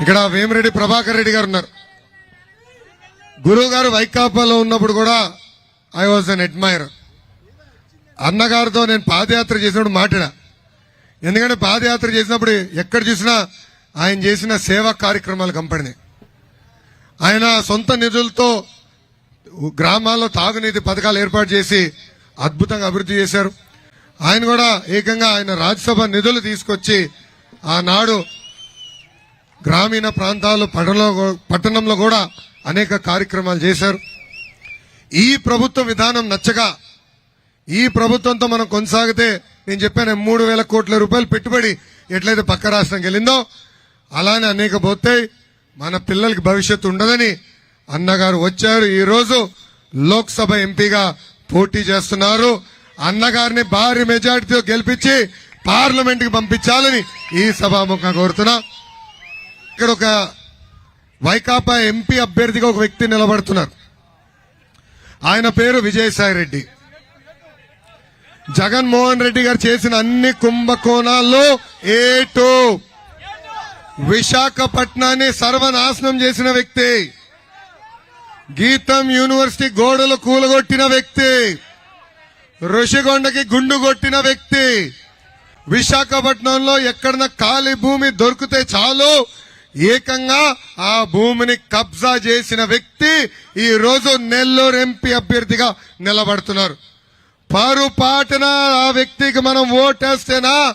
ఇక్కడ వేమిరెడ్డి ప్రభాకర్ రెడ్డి గారు ఉన్నారు. గురువు గారు వైకాపాలో ఉన్నప్పుడు కూడా ఐ వాజ్ అన్ అడ్మైర్ అన్నగారితో నేను పాదయాత్ర చేసినప్పుడు మాట్లాడా. ఎందుకంటే పాదయాత్ర చేసినప్పుడు ఎక్కడ చూసినా ఆయన చేసిన సేవా కార్యక్రమాలు కంపెనీ ఆయన సొంత నిధులతో గ్రామాల్లో తాగునీతి పథకాలు ఏర్పాటు చేసి అద్భుతంగా అభివృద్ధి చేశారు. ఆయన కూడా ఏకంగా ఆయన రాజ్యసభ నిధులు తీసుకొచ్చి ఆనాడు గ్రామీణ ప్రాంతాలు పట్టణంలో పట్టణంలో కూడా అనేక కార్యక్రమాలు చేశారు. ఈ ప్రభుత్వ విధానం నచ్చగా ఈ ప్రభుత్వంతో మనం కొనసాగితే నేను చెప్పాను మూడు వేల కోట్ల రూపాయలు పెట్టుబడి ఎట్లయితే పక్క రాష్ట్రంకి వెళ్ళిందో అలానే అనేక పోతాయి. మన పిల్లలకి భవిష్యత్తు ఉండదని అన్నగారు వచ్చారు. ఈరోజు లోక్సభ ఎంపీగా పోటీ చేస్తున్నారు. అన్నగారిని భారీ మెజార్టీతో గెలిపించి పార్లమెంట్కి పంపించాలని ఈ సభాముఖంగా కోరుతున్నా. ఇక్కడ ఒక వైకాపా ఎంపీ అభ్యర్థిగా ఒక వ్యక్తి నిలబడుతున్నారు. ఆయన పేరు విజయసాయి రెడ్డి. జగన్మోహన్ రెడ్డి గారు చేసిన అన్ని కుంభకోణాల్లో ఏటో విశాఖపట్నాన్ని సర్వనాశనం చేసిన వ్యక్తి. గీతం యూనివర్సిటీ గోడలు కూలగొట్టిన వ్యక్తి. ఋషికొండకి గుండు కొట్టిన వ్యక్తి. విశాఖపట్నంలో ఎక్కడన్నా ఖాళీ భూమి దొరికితే చాలు ఏకంగా ఆ భూమిని కబ్జా చేసిన వ్యక్తి ఈ రోజు నెల్లూరు ఎంపీ అభ్యర్థిగా నిలబడుతున్నారు. పరుపాటున ఆ వ్యక్తికి మనం ఓటేస్తేనా?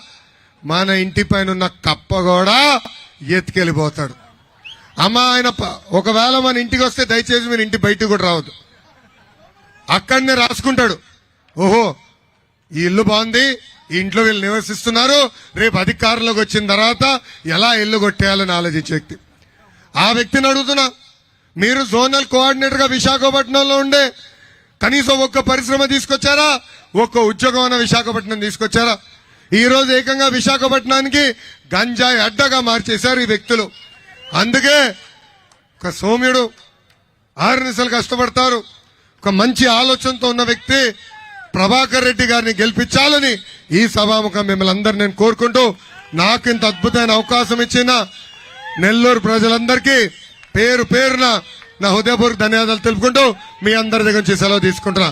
మన ఇంటి పైన ఉన్న కప్ప కూడా ఎత్తుకెళ్ళిపోతాడు. అమ్మ ఆయన ప- ఒకవేళ మన ఇంటికి వస్తే దయచేసి మీరు ఇంటి బయటకు కూడా రావద్దు. అక్కడనే రాసుకుంటాడు. ఓహో ఈ ఇల్లు బాగుంది ఈ ఇంట్లో వీళ్ళు నివసిస్తున్నారు. రేపు అధికారంలోకి వచ్చిన తర్వాత ఎలా ఇల్లు కొట్టేయాలని ఆలోచించే వ్యక్తి. ఆ వ్యక్తిని అడుగుతున్నా. మీరు జోనల్ కోఆర్డినేటర్గా విశాఖపట్నంలో ఉండే కనీసం ఒక్క పరిశ్రమ తీసుకొచ్చారా? ఒక్క ఉద్యోగం అన్న విశాఖపట్నం తీసుకొచ్చారా? ఈ రోజు ఏకంగా విశాఖపట్నానికి గంజాయి అడ్డగా మార్చేశారు ఈ వ్యక్తులు. అందుకే ఒక సోమ్యుడు ఆరు నిమిషాలు కష్టపడతారు. ఒక మంచి ఆలోచనతో ఉన్న వ్యక్తి ప్రభాకర్ రెడ్డి గారిని గెలిపించాలని ఈ సభాముఖం మిమ్మల్ని అందరు నేను కోరుకుంటూ నాకు ఇంత అద్భుతమైన అవకాశం ఇచ్చిన నెల్లూరు ప్రజలందరికీ పేరు పేరున నా హృదయపూర్వక ధన్యవాదాలు తెలుపుకుంటూ మీ అందరి దగ్గర నుంచి సెలవు తీసుకుంటున్నా.